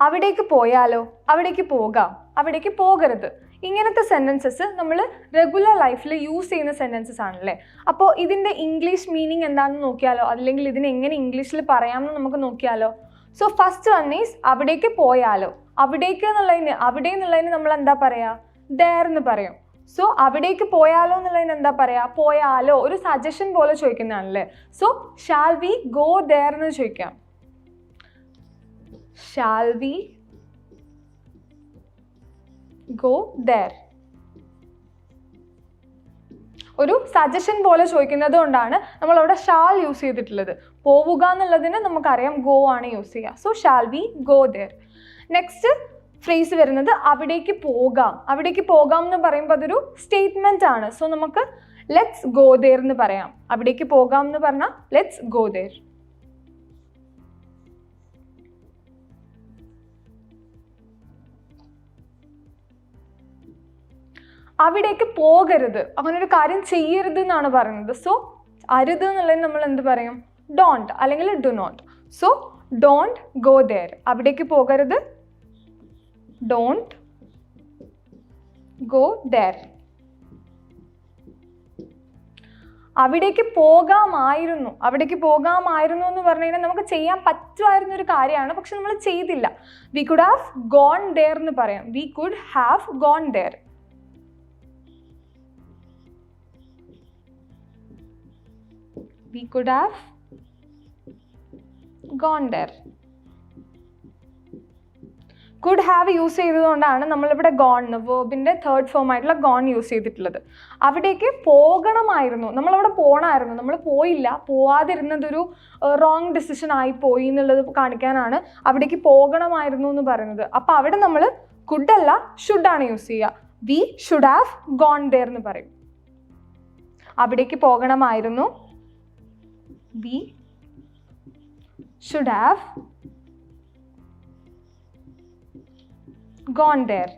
അവിടേക്ക് പോയാലോ? അവിടേക്ക് പോകാം. അവിടേക്ക് പോകരുത്. ഇങ്ങനത്തെ സെന്റൻസസ് നമ്മൾ റെഗുലർ ലൈഫിൽ യൂസ് ചെയ്യുന്ന സെന്റൻസസ് ആണല്ലേ? അപ്പോൾ ഇതിന്റെ ഇംഗ്ലീഷ് മീനിങ് എന്താണെന്ന് നോക്കിയാലോ? അല്ലെങ്കിൽ ഇതിനെ എങ്ങനെ ഇംഗ്ലീഷിൽ പറയാമെന്ന് നമുക്ക് നോക്കിയാലോ? സോ ഫസ്റ്റ് വൺ ഈസ് അവിടേക്ക് പോയാലോ? അവിടേക്ക് എന്നുള്ളതിന് അവിടെ എന്നുള്ളതിന് നമ്മൾ എന്താ പറയുക ദർ എന്ന് പറയും. സോ അവിടേക്ക് പോയാലോ എന്നുള്ളതിന് എന്താ പറയുക പോയാലോ. ഒരു സജഷൻ പോലെ ചോദിക്കുന്നതാണല്ലേ? So shall we go there എന്ന് ചോദിക്കാം. Shall we go there? ഒരു സജഷൻ പോലെ ചോദിക്കുന്നത് കൊണ്ടാണ് നമ്മൾ അവിടെ ഷാൽ യൂസ് ചെയ്തിട്ടുള്ളത്. പോവുക എന്നുള്ളതിന് നമുക്കറിയാം ഗോ ആണ് യൂസ് ചെയ്യുക. So shall we go there next phrase വരുന്നത് അവിടേക്ക് പോകാം. അവിടേക്ക് പോകാം എന്ന് പറയുമ്പോൾ അതൊരു സ്റ്റേറ്റ്മെന്റ് ആണ്. സോ നമുക്ക് ലെറ്റ്സ് ഗോ ദർ എന്ന് പറയാം. അവിടേക്ക് പോകാം എന്ന് പറഞ്ഞാൽ ലെറ്റ്സ് ഗോ ദർ അവിടേക്ക് പോകരുത്. അങ്ങനെ ഒരു കാര്യം ചെയ്യരുത് എന്നാണ് പറയുന്നത്. സോ അരുത് എന്നുള്ളത് നമ്മൾ എന്ത് പറയും? ഡോണ്ട് അല്ലെങ്കിൽ do not so don't go there അവിടേക്ക് പോകരുത്. ഡോണ്ട് ഗോ ദർ അവിടേക്ക് പോകാമായിരുന്നു. അവിടേക്ക് പോകാമായിരുന്നു എന്ന് പറഞ്ഞു കഴിഞ്ഞാൽ നമുക്ക് ചെയ്യാൻ പറ്റുമായിരുന്ന ഒരു കാര്യമാണ്. പക്ഷെ നമ്മൾ ചെയ്തില്ല. We could have gone there എന്ന് പറയാം. We could have gone there we could have gone there. Could have use ചെയ്തതുകൊണ്ടാണ് നമ്മളിവിടെ ഗോൺ വേർബിന്റെ തേർഡ് ഫോം ആയിട്ടുള്ള ഗോൺ യൂസ് ചെയ്തിട്ടുള്ളത്. അവിടേക്ക് പോകണമായിരുന്നു. നമ്മളവിടെ പോകണമായിരുന്നു നമ്മൾ പോയില്ല. പോവാതിരുന്നതൊരു റോങ് ഡിസിഷൻ ആയി പോയി എന്നുള്ളത് കാണിക്കാനാണ് അവിടേക്ക് പോകണമായിരുന്നു എന്ന് പറയുന്നത്. അപ്പോൾ അവിടെ നമ്മൾ കുഡ് അല്ല ഷുഡാണ് യൂസ് ചെയ്യുക we should have gone there എന്ന് പറയും. അവിടേക്ക് പോകണമായിരുന്നു. We should have gone there.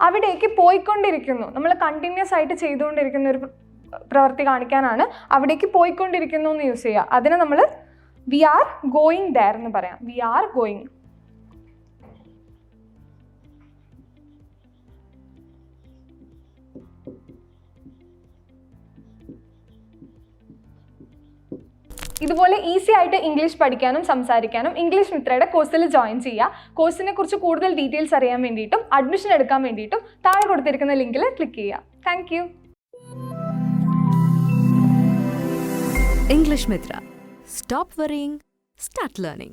അവിടേക്ക് പോയിക്കൊണ്ടിരിക്കുന്നു. നമ്മൾ കണ്ടിന്യൂസ് ആയിട്ട് ചെയ്തുകൊണ്ടിരിക്കുന്ന ഒരു പ്രവൃത്തി കാണിക്കാനാണ് അവിടേക്ക് പോയിക്കൊണ്ടിരിക്കുന്നു എന്ന് യൂസ് ചെയ്യുക. അതിന് നമ്മൾ വി ആർ ഗോയിങ് ദയർ എന്ന് പറയാം. വി ആർ ഗോയിങ് ഇതുപോലെ ഈസി ആയിട്ട് ഇംഗ്ലീഷ് പഠിക്കാനും സംസാരിക്കാനും ഇംഗ്ലീഷ് മിത്രയുടെ കോഴ്സിൽ ജോയിൻ ചെയ്യുക കോഴ്സിനെ കുറിച്ച് കൂടുതൽ ഡീറ്റെയിൽസ് അറിയാൻ വേണ്ടിയിട്ടും അഡ്മിഷൻ എടുക്കാൻ വേണ്ടിയിട്ടും താഴെ കൊടുത്തിരിക്കുന്ന ലിങ്കിൽ ക്ലിക്ക് ചെയ്യുക thank you English Mitra. Stop worrying, start learning.